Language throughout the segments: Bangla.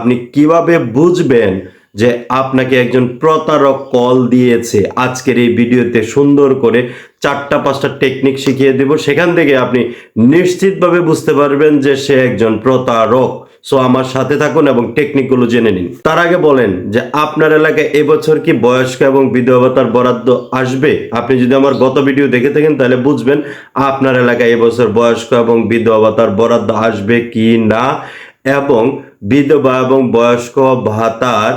আপনি কীভাবে বুঝবেন যে আপনাকে একজন প্রতারক কল দিয়েছে? আজকের এই ভিডিওতে সুন্দর করে চারটা পাঁচটা টেকনিক শিখিয়ে দেব। সেখান থেকে আপনি নিশ্চিতভাবে বুঝতে পারবেন যে সে একজন প্রতারক। সো আমার সাথে থাকুন এবং টেকনিকগুলো জেনে নিন। তার আগে বলেন যে আপনার এলাকায় এবছর কি বয়স্ক এবং বিধবা ভাতার বরাদ্দ আসবে? আপনি যদি আমার গত ভিডিও দেখে থাকেন, তাহলে বুঝবেন আপনার এলাকায় এবছর বয়স্ক এবং বিধবা ভাতার বরাদ্দ আসবে কি না। এবং বিধবা এবং বয়স্ক ভাতার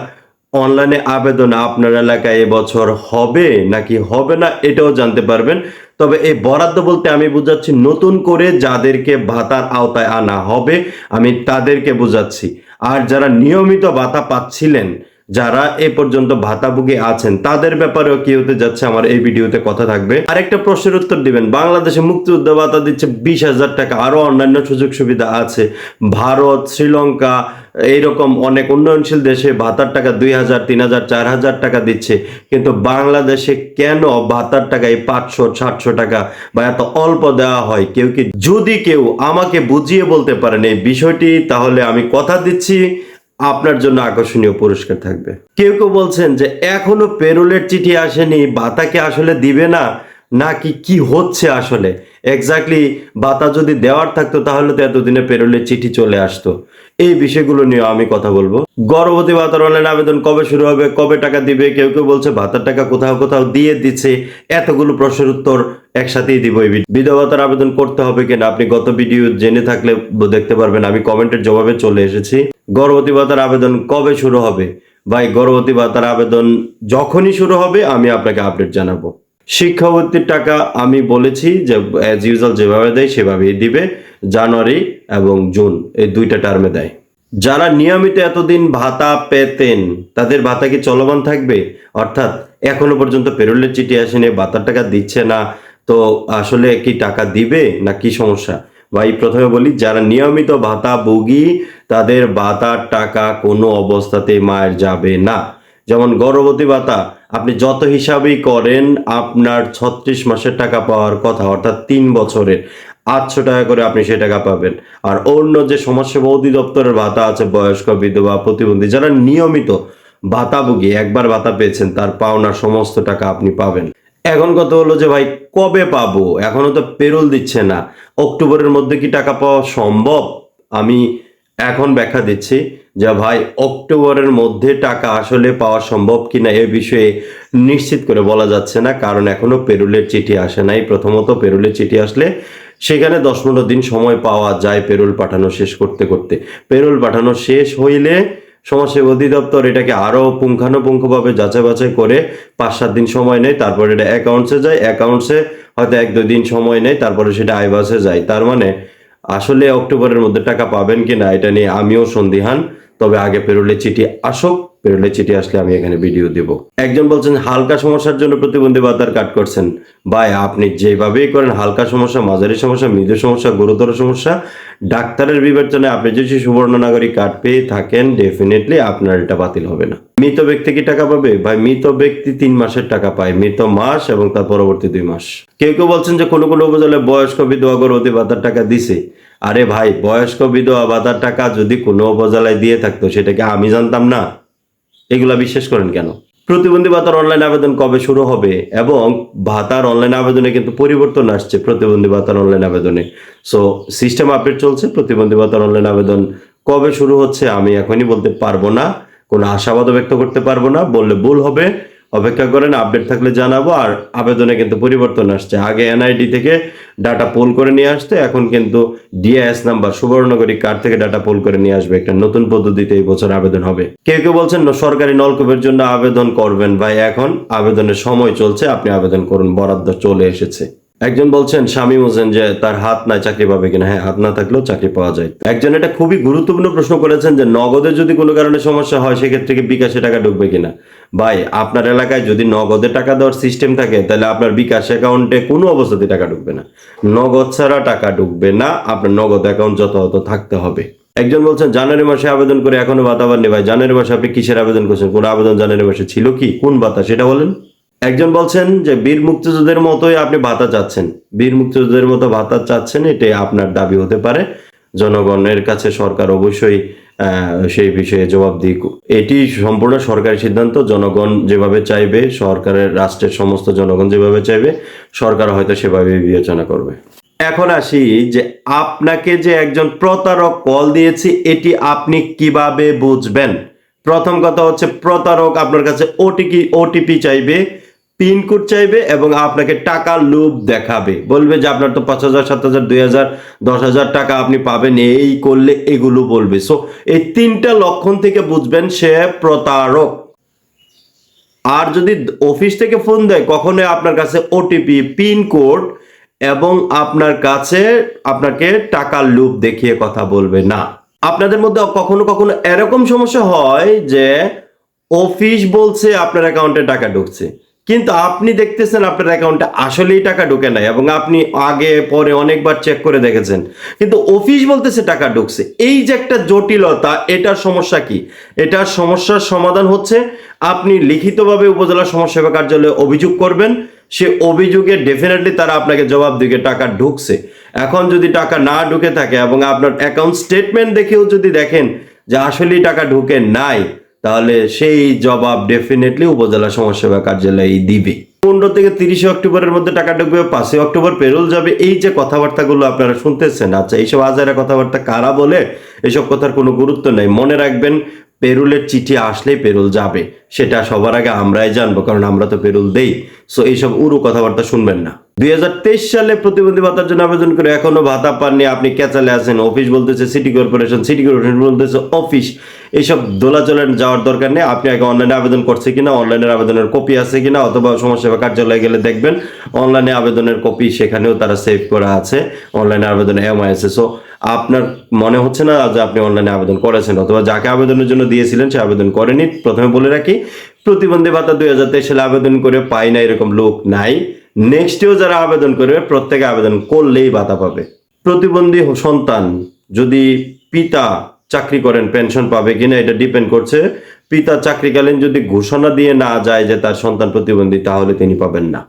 অনলাইনে আবেদন আপনার এলাকায় এবছর হবে নাকি হবে না এটাও জানতে পারবেন। তবে এই বরাদ্দ বলতে আমি বুঝাচ্ছি নতুন করে যাদেরকে ভাতার আওতায় আনা হবে, আমি তাদেরকে বুঝাচ্ছি। আর যারা নিয়মিত ভাতা পাচ্ছিলেন যারা এ পর্যন্ত ভাতাভোগী আছেন, তাদের ব্যাপারেও কি হতে যাচ্ছে? আমার এই ভিডিওতে কথা থাকবে। আরেকটা প্রশ্নের উত্তর দিবেন। বাংলাদেশে মুক্তিযুদ্ধ ভাতা দিচ্ছে বিশ হাজার টাকা। আরও অন্যান্য সুযোগ সুবিধা আছে। ভারত, শ্রীলঙ্কা, এইরকম অনেক উন্নয়নশীল দেশে ভাতার টাকা দুই হাজার, তিন হাজার, চার হাজার টাকা দিচ্ছে। কিন্তু বাংলাদেশে কেন ভাতার টাকা এই পাঁচশো, সাতশো টাকা বা এত অল্প দেওয়া হয়? কেউ কি, যদি কেউ আমাকে বুঝিয়ে বলতে পারেন এই বিষয়টি, তাহলে আমি কথা দিচ্ছি। আপনার জন্য আকর্ষণীয় পুরস্কার থাকবে। কেউ কেউ বলছেন যে, এখনও পেরোলের চিঠি আসেনি, বাতাকে আসলে দিবে না, নাকি কি হচ্ছে আসলে? এক্স্যাক্টলি বাতা যদি দেওয়ার থাকতো, তাহলে তো এতদিনে পেরোলের চিঠি চলে আসতো। এই বিষয়গুলো নিয়ে আমি কথা বলব। গর্ভবতী ভাতার অনলাইন আবেদন কবে শুরু হবে, কবে টাকা দিবে, কেউ কেউ বলছে ভাতার টাকা কোথাও কোথাও দিয়ে দিচ্ছে, এতগুলো প্রশ্নের উত্তর একসাথেই দিব এই। বিধবা ভাতার আবেদন করতে হবে কিনা আপনি গত ভিডিও জেনে থাকলে দেখতে পারবেন, আমি কমেন্টের জবাবে চলে এসেছি। গর্ভবতী ভাতার আবেদন কবে শুরু হবে? ভাই, গর্ভবতী ভাতার আবেদন যখনই শুরু হবে, আমি আপনাকে আপডেট জানাব। শিক্ষাবৃত্তির টাকা আমি বলেছি যে অ্যাজ ইউজুয়াল যেভাবে দেয় সেভাবেই দিবে। জানুয়ারি এবং জুন এই দুইটা টার্মে দেয়। যারা নিয়মিত এতদিন ভাতা পেতেন, তাদের ভাতা কি চলমান থাকবে? অর্থাৎ এখনও পর্যন্ত পেরোলের চিঠি আসেনি, ভাতার টাকা দিচ্ছে না, তো আসলে কি টাকা দিবে না কি সমস্যা? ভাই, প্রথমে বলি, যারা নিয়মিত ভাতা ভোগী, তাদের ভাতার টাকা কোনো অবস্থাতে মায়ের যাবে না। যেমন গর্ভবতী ভাতা, আপনি যত হিসাবেই করেন, আপনার ছত্রিশ মাসের টাকা পাওয়ার কথা, অর্থাৎ তিন বছরের। আটশো টাকা করে আপনি সেই টাকা পাবেন। আর অন্য যে সমাজসেবা অধিদপ্তরের ভাতা আছে, বয়স্ক, বিধবা, প্রতিবন্ধী, যারা নিয়মিত ভাতাভোগী, একবার ভাতা পেয়েছেন, তার পাওনার সমস্ত টাকা আপনি পাবেন। এখন কথা হলো যে ভাই, কবে পাবো? এখনও তো পেরোল দিচ্ছে না। অক্টোবরের মধ্যে কি টাকা পাওয়া সম্ভব? আমি এখন ব্যাখ্যা দিচ্ছি যে ভাই, অক্টোবরের মধ্যে টাকা আসলে পাওয়া সম্ভব কিনা এ বিষয়ে নিশ্চিত করে বলা যাচ্ছে না, কারণ এখনও পেরুলের চিঠি আসে নাই। প্রথমত পেরুলের চিঠি আসলে সেখানে দশ পনেরো দিন সময় পাওয়া যায় পেরোল পাঠানো শেষ করতে করতে। পেরোল পাঠানো শেষ হইলে সমাজসেবা অধিদপ্তর এটাকে আরও পুঙ্খানুপুঙ্খভাবে যাচাই বাছাই করে পাঁচ সাত দিন সময় নেয়, তারপরে এটা অ্যাকাউন্টসে যায়। অ্যাকাউন্টসে হয়তো এক দুই দিন সময় নেয়, তারপরে সেটা আইবাসে যায়। তার মানে আসলে অক্টোবরের মধ্যে টাকা পাবেন কি না এটা নিয়ে আমিও সন্দিহান। তবে আগে পেরোলে চিঠি আসুক, পেরোলে চিঠি আসলে আমি এখানে ভিডিও দেব। একজন বলছেন, হালকা সমস্যার জন্য প্রতিবন্ধী ভাতার কাট করছেন। ভাই, আপনি যেভাবেই করেন, হালকা সমস্যা, মাঝারি সমস্যা, মৃদু সমস্যা, গুরুতর সমস্যা, ডাক্তারের বিবেচনায় আপনি যদি সুবর্ণ নাগরিক কার্ড পেয়ে থাকেন ডেফিনেটলি আপনার এটা বাতিল হবে না। মৃত ব্যক্তি কি টাকা পাবে? ভাই, মৃত ব্যক্তি তিন মাসের টাকা পায়, মৃত মাস এবং তার পরবর্তী দুই মাস। কেউ কেউ বলছেন যে কোনো কোনো উপজেলায় বয়স্ক বিধবা গর্ভবতী ভাতার টাকা দিছে। আরে ভাই, বয়স্ক বিধবা ভাতার টাকা যদি কোনো উপজেলায় দিয়ে থাকতো, সেটাকে আমি জানতাম না। এগুলা বিশ্বাস করেন কেন? প্রতিবন্ধী ভাতার অনলাইন আবেদন কবে শুরু হবে এবং ভাতার অনলাইন আবেদনে কিন্তু পরিবর্তন আসছে প্রতিবন্ধী ভাতার অনলাইন আবেদনে। সো সিস্টেম আপডেট চলছে, প্রতিবন্ধী ভাতার অনলাইন আবেদন কবে শুরু হচ্ছে আমি এখনই বলতে পারব না। কোনো আশাবাদও ব্যক্ত করতে পারব না, বললে ভুল হবে। অপেক্ষা করেন, আপডেট থাকলে জানাব, আর আবেদনে কিন্তু পরিবর্তন আসছে। আগে এনআইডি থেকে ডাটা পোল করে নিয়ে আসতে, এখন কিন্তু ডিআইএস নাম্বার সুবর্ণগরী কার্ড থেকে ডাটা পোল করে নিয়ে আসবে। একটা নতুন পদ্ধতিতে এই বছর আবেদন হবে। কেউ কেউ বলছেন সরকারি নলকূপের জন্য আবেদন করবেন ভাই, এখন আবেদনের সময় চলছে, আপনি আবেদন করুন, বরাদ্দ চলে এসেছে। একজন বলছেন স্বামী হোসেন যে তার হাত নাই, চাকরি পাবে কিনা? হ্যাঁ হাত না থাকলেও চাকরি পাওয়া যায়। একজন এটা খুবই গুরুত্বপূর্ণ প্রশ্ন করেছেন যে নগদে যদি কোনো কারণে সমস্যা হয়, সেক্ষেত্রে কি বিকাশে টাকা ঢুকবে কিনা? ভাই, আপনার এলাকায় যদি নগদে টাকা দেওয়ার সিস্টেম থাকে, তাহলে আপনার বিকাশ অ্যাকাউন্টে কোনো অবস্থাতে টাকা ঢুকবে না। নগদ ছাড়া টাকা ঢুকবে না, আপনার নগদ অ্যাকাউন্ট যথাযথ থাকতে হবে। একজন বলছেন, জানুয়ারি মাসে আবেদন করে এখনও ভাতা পাননি। ভাই, জানুয়ারি মাসে আপনি কিসের আবেদন করছেন? কোন আবেদন জানুয়ারি মাসে ছিল কি? কোন ভাতা? সেটা বলেন। একজন বলছেন যে বীর মুক্তিযোদ্ধাদের মতোই আপনি ভাতা চাচ্ছেন। বীর মুক্তিযোদ্ধাদের মতো ভাতা চাচ্ছেন, এটাই আপনার দাবি হতে পারে। জনগণের কাছে সরকার অবশ্যই সেই বিষয়ে জবাব কো- এটি সম্পূর্ণ সরকারি সিদ্ধান্ত, জনগণ যেভাবে চাইবে, সরকারের, রাষ্ট্রের সমস্ত জনগণ যেভাবে চাইবে, সরকার হয়তো সেভাবে বিবেচনা করবে। এখন আসি যে আপনাকে যে একজন প্রতারক কল দিয়েছে, এটি আপনি কীভাবে বুঝবেন? প্রথম কথা হচ্ছে, প্রতারক আপনার কাছে ওটিপি ওটিপি চাইবে। পিনকোড চাইবে এবং আপনাকে টাকা লোভ দেখাবে। বলবে যে আপনার তো পাঁচ হাজার, সাত হাজার, দুই হাজার, দশ হাজার টাকা আপনি পাবেন, এই করলে এগুলো বলবে। সো এই তিনটা লক্ষণ থেকে বুঝবেন সে প্রতারক। আর যদি অফিস থেকে ফোন দেয়, কখনোই আপনার কাছে ওটিপি পিনকোড এবং আপনার কাছে আপনাকে টাকার লুপ দেখিয়ে কথা বলবে না। আপনাদের মধ্যে কখনো কখনো এরকম সমস্যা হয় যে অফিস বলছে আপনার অ্যাকাউন্টে টাকা ঢুকছে। কিন্তু আপনি দেখতেছেন আপনার অ্যাকাউন্টে আসলেই টাকা ঢুকে নাই এবং আপনি আগে, পরে অনেকবার চেক করে দেখেছেন। কিন্তু অফিস বলতেছে টাকা ঢুকছে। এই যে একটা জটিলতা, এটার সমস্যা কি? এটার সমস্যার সমাধান হচ্ছে আপনি লিখিতভাবে উপজেলা সমাজসেবা কার্যালয়ে অভিযোগ করবেন। সে অভিযোগে ডেফিনেটলি তারা আপনাকে জবাব দিকে টাকা ঢুকছে। এখন যদি টাকা না ঢুকে থাকে এবং আপনার অ্যাকাউন্ট স্টেটমেন্ট দেখেও যদি দেখেন যে আসলেই টাকা ঢুকে নাই তাহলে সেই জবাব ডেফিনেটলি উপজেলা সমাজসেবা কার্যালয়ে দিবে। পনেরো থেকে তিরিশে অক্টোবরের মধ্যে টাকা ঢুকবে, পাঁচই অক্টোবর পেরোল যাবে। এই যে কথাবার্তাগুলো আপনারা শুনতেছেন আচ্ছা এইসব আজারা কথাবার্তা কারা বলে? এসব কথার কোনো গুরুত্ব নেই। মনে রাখবেন পেরুলের চিঠি আসলেই পেরুল যাবে। সেটা সবার আগে আমরাই জানব, কারণ আমরা তো পেরুল দেই। সো এইসব উরু কথাবার্তা শুনবেন না। দুই হাজার তেইশ সালে প্রতিবন্ধী ভাতার জন্য আবেদন করে এখনও ভাতা পাননি। আপনি ক্যাচালে আছেন, অফিস বলতেছে সিটি কর্পোরেশন সিটি কর্পোরেশন বলতেছে, অফিস। এইসব দোলাচলে যাওয়ার দরকার নেই। আপনি আগে অনলাইনে আবেদন করছে কিনা অনলাইনের আবেদনের কপি আছে কিনা, অথবা সমাজসেবা কার্যালয়ে গেলে দেখবেন অনলাইনে আবেদনের কপি সেখানেও তারা সেভ করা আছে অনলাইনে আবেদন এমআই আছে সো আপনার মনে হচ্ছে না যে আপনি অনলাইনে আবেদন করেছেন, অথবা যাকে আবেদনের জন্য দিয়েছিলেন সে আবেদন করেনি। প্রথমে বলে রাখি, প্রতিবন্ধী ভাতা দুই হাজার তেইশ সালে আবেদন করে পাই না এরকম লোক নাই। নেক্সটেও যারা আবেদন করবে, প্রত্যেকে আবেদন করলেই ভাতা পাবে। প্রতিবন্ধী সন্তান যদি পিতা চাকরি করেন পেনশন পাবে কিনা এটা ডিপেন্ড করছে। পিতা চাকরিকালীন যদি ঘোষণা দিয়ে না যায় যে তার সন্তান প্রতিবন্ধী, তাহলে তিনি পাবেন না।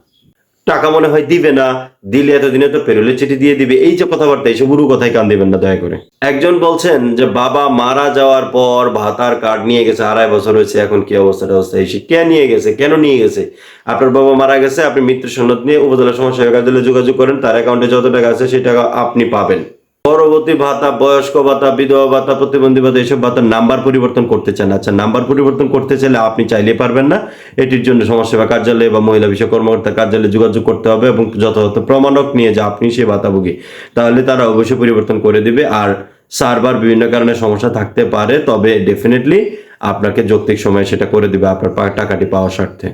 টাকা মনে হয় দিবে না, দিলে এতদিনে তো পেরোলে চিঠি দিয়ে দিবে। এই যে কথাবার্তা, এইসব গুরু কথাই কান দিবেন না, দয়া করে। একজন বলছেন যে, বাবা মারা যাওয়ার পর ভাতার কার্ড নিয়ে গেছে, আড়াই বছর হয়েছে, এখন কি অবস্থা অবস্থা এসে কে নিয়ে গেছে? কেন নিয়ে গেছে? আপনার বাবা মারা গেছে, আপনি মৃত্যু সনদ নিয়ে উপজেলা সমস্যা কার্যালয়ে যোগাযোগ করেন, তার অ্যাকাউন্টে যত টাকা আছে সেই টাকা আপনি পাবেন। পরবর্তী ভাতা, বয়স্ক ভাতা, বিধবা ভাতা, প্রতিবন্ধী ভাতা এইসব ভাতার নাম্বার পরিবর্তন করতে চান। আচ্ছা নাম্বার পরিবর্তন করতে চাইলে আপনি চাইলে পারবেন না। এটির জন্য সমাজসেবা কার্যালয়ে বা মহিলা বিষয় কর্মকর্তা কার্যালয়ে যোগাযোগ করতে হবে এবং যথাযথ প্রমাণক নিয়ে যে আপনি সে ভাতাভোগী, তাহলে তারা অবশ্যই পরিবর্তন করে দিবে। আর সার্ভার বিভিন্ন কারণে সমস্যা থাকতে পারে, তবে ডেফিনেটলি আপনাকে যৌক্তিক সময় সেটা করে দিবে আপনার টাকাটি পাওয়ার স্বার্থে।